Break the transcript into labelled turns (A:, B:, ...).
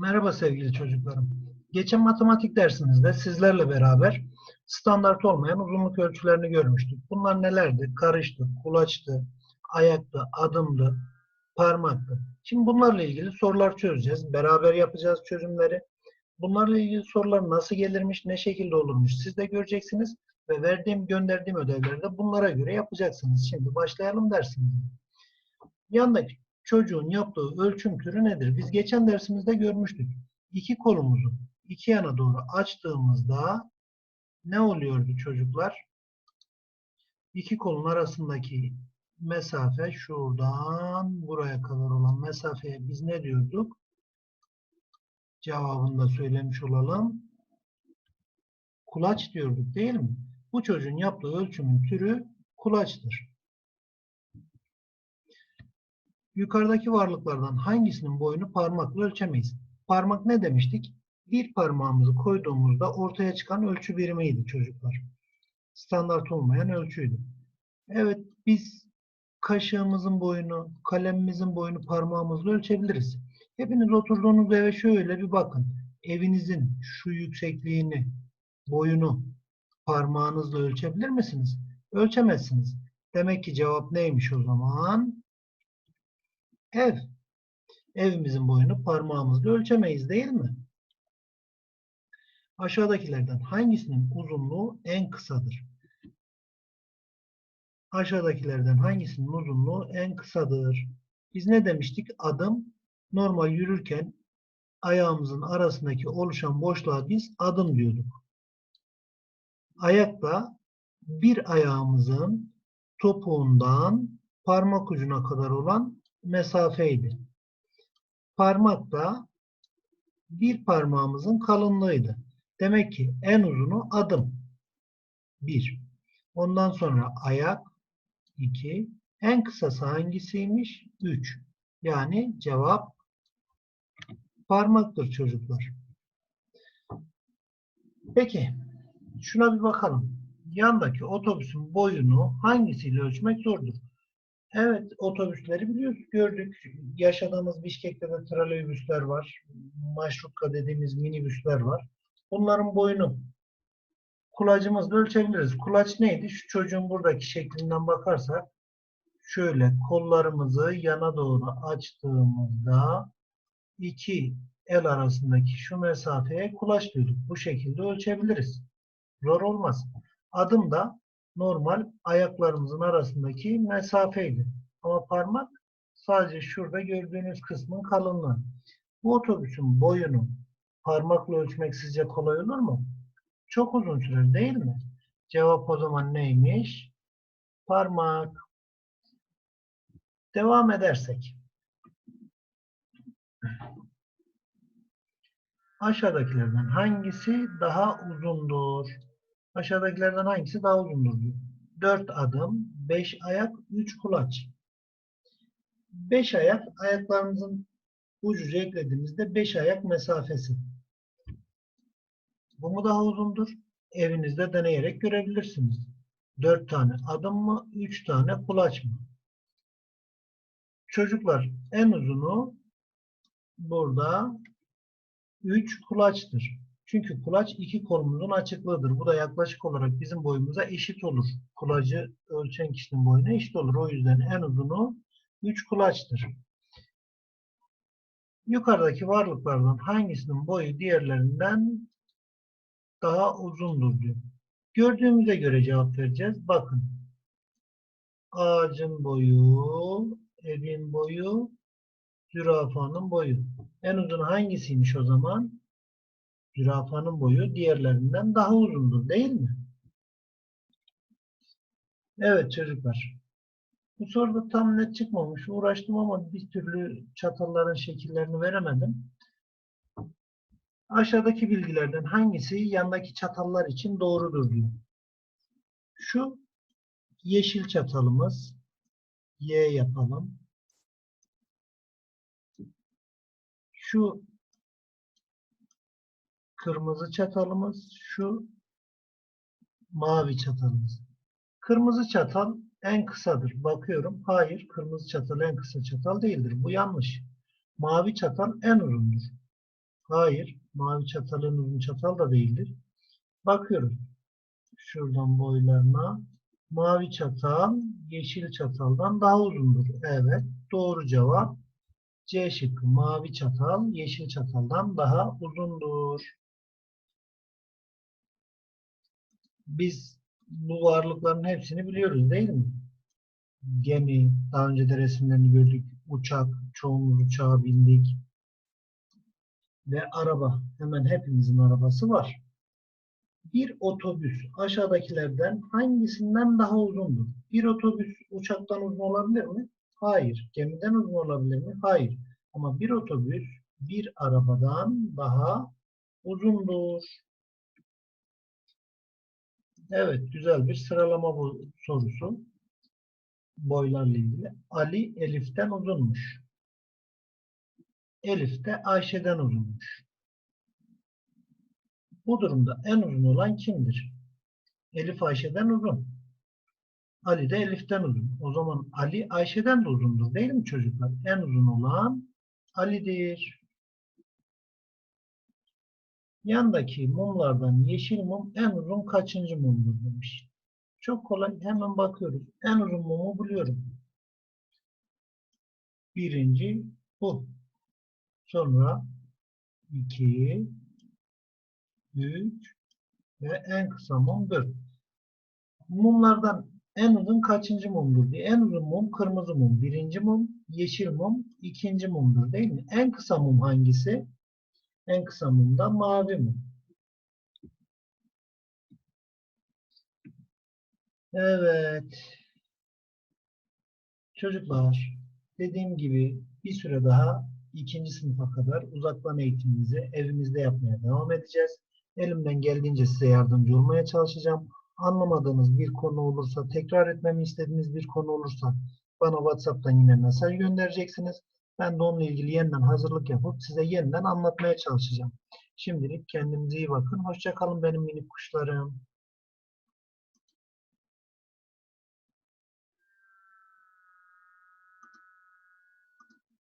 A: Merhaba sevgili çocuklarım. Geçen matematik dersimizde sizlerle beraber standart olmayan uzunluk ölçülerini görmüştük. Bunlar nelerdi? Karıştı, kulaçtı, ayaktı, adımdı, parmaktı. Şimdi bunlarla ilgili sorular çözeceğiz. Beraber yapacağız çözümleri. Bunlarla ilgili sorular nasıl gelirmiş, ne şekilde olurmuş siz de göreceksiniz. Ve verdiğim, gönderdiğim ödevleri de bunlara göre yapacaksınız. Şimdi başlayalım dersimize. Yandaki çocuğun yaptığı ölçüm türü nedir? Biz geçen dersimizde görmüştük. İki kolumuzu iki yana doğru açtığımızda ne oluyordu çocuklar? İki kolun arasındaki mesafe şuradan buraya kadar olan mesafeye biz ne diyorduk? Cevabını da söylemiş olalım. Kulaç diyorduk değil mi? Bu çocuğun yaptığı ölçümün türü kulaçtır. Yukarıdaki varlıklardan hangisinin boyunu parmakla ölçemeyiz? Parmak ne demiştik? Bir parmağımızı koyduğumuzda ortaya çıkan ölçü birimiydi çocuklar. Standart olmayan ölçüydü. Evet biz kaşığımızın boyunu, kalemimizin boyunu parmağımızla ölçebiliriz. Hepiniz oturduğunuz eve şöyle bir bakın. Evinizin şu yüksekliğini, boyunu parmağınızla ölçebilir misiniz? Ölçemezsiniz. Demek ki cevap neymiş o zaman? Ev. Evimizin boyunu parmağımızla ölçemeyiz değil mi? Aşağıdakilerden hangisinin uzunluğu en kısadır? Aşağıdakilerden hangisinin uzunluğu en kısadır? Biz ne demiştik? Adım normal yürürken ayağımızın arasındaki oluşan boşluğa biz adım diyorduk. Ayakta bir ayağımızın topuğundan parmak ucuna kadar olan mesafeydi. Parmak da bir parmağımızın kalınlığıydı. Demek ki en uzunu adım. 1. Ondan sonra ayak 2. En kısası hangisiymiş? 3. Yani cevap parmaktır çocuklar. Peki şuna bir bakalım. Yandaki otobüsün boyunu hangisiyle ölçmek zordur? Evet, otobüsleri biliyoruz, gördük. Yaşadığımız Bişkek'te de trolleybüsler var. Maşrutka dediğimiz minibüsler var. Bunların boyunu kulacımızla ölçebiliriz. Kulaç neydi? Şu çocuğun buradaki şeklinden bakarsak şöyle kollarımızı yana doğru açtığımızda iki el arasındaki şu mesafeye kulaç diyorduk. Bu şekilde ölçebiliriz. Zor olmaz. Adım da normal ayaklarımızın arasındaki mesafeydi. Ama parmak sadece şurada gördüğünüz kısmın kalınlığı. Bu otobüsün boyunu parmakla ölçmek sizce kolay olur mu? Çok uzun sürer değil mi? Cevap o zaman neymiş? Parmak. Devam edersek. Aşağıdakilerden hangisi daha uzundur? Aşağıdakilerden hangisi daha uzundur diyor. 4 adım, 5 ayak, 3 kulaç. 5 ayak, ayaklarımızın ucuca eklediğimizde 5 ayak mesafesi. Bu mu daha uzundur? Evinizde deneyerek görebilirsiniz. 4 tane adım mı, 3 tane kulaç mı? Çocuklar en uzunu burada 3 kulaçtır. Çünkü kulaç iki kolumuzun açıklığıdır. Bu da yaklaşık olarak bizim boyumuza eşit olur. Kulacı ölçen kişinin boyuna eşit olur. O yüzden en uzunu 3 kulaçtır. Yukarıdaki varlıklardan hangisinin boyu diğerlerinden daha uzundur diyor. Gördüğümüze göre cevap vereceğiz. Bakın. Ağacın boyu, evin boyu, zürafanın boyu. En uzun hangisiymiş o zaman? Zürafanın boyu diğerlerinden daha uzundur değil mi? Evet çocuklar. Bu soruda tam net çıkmamış. Uğraştım ama bir türlü çatalların şekillerini veremedim. Aşağıdaki bilgilerden hangisi yandaki çatallar için doğrudur diyor. Şu yeşil çatalımız Y yapalım. Şu kırmızı çatalımız, şu mavi çatalımız. Kırmızı çatal en kısadır. Bakıyorum. Hayır, kırmızı çatal en kısa çatal değildir. Bu yanlış. Mavi çatal en uzundur. Hayır. Mavi çatalın uzun çatal da değildir. Bakıyoruz. Şuradan boylarına. Mavi çatal yeşil çataldan daha uzundur. Evet. Doğru cevap C şıkkı. Mavi çatal yeşil çataldan daha uzundur. Biz bu varlıkların hepsini biliyoruz değil mi? Gemi, daha önce de resimlerini gördük. Uçak, çoğumuz uçağa bindik. Ve araba, hemen hepimizin arabası var. Bir otobüs aşağıdakilerden hangisinden daha uzundur? Bir otobüs uçaktan uzun olabilir mi? Hayır. Gemiden uzun olabilir mi? Hayır. Ama bir otobüs bir arabadan daha uzundur. Evet, güzel bir sıralama bu sorusu. Boylarla ilgili. Ali Elif'ten uzunmuş. Elif de Ayşe'den uzunmuş. Bu durumda en uzun olan kimdir? Elif Ayşe'den uzun. Ali de Elif'ten uzun. O zaman Ali Ayşe'den de uzundur değil mi çocuklar? En uzun olan Ali'dir. Yandaki mumlardan yeşil mum en uzun kaçıncı mumdur demiş. Çok kolay. Hemen bakıyoruz. En uzun mumu buluyorum. Birinci bu. Sonra iki, üç ve en kısa mum dört. Mumlardan en uzun kaçıncı mumdur diye. En uzun mum kırmızı mum. Birinci mum yeşil mum. ikinci mumdur değil mi? En kısa mum hangisi? En kısa mum da mavi mum. Evet. Çocuklar, dediğim gibi bir süre daha ikinci sınıfa kadar uzaktan eğitimimizi evimizde yapmaya devam edeceğiz. Elimden geldiğince size yardımcı olmaya çalışacağım. Anlamadığınız bir konu olursa, tekrar etmemi istediğiniz bir konu olursa bana WhatsApp'tan yine mesaj göndereceksiniz. Ben de onunla ilgili yeniden hazırlık yapıp size yeniden anlatmaya çalışacağım. Şimdilik kendinize iyi bakın. Hoşça kalın benim minik kuşlarım.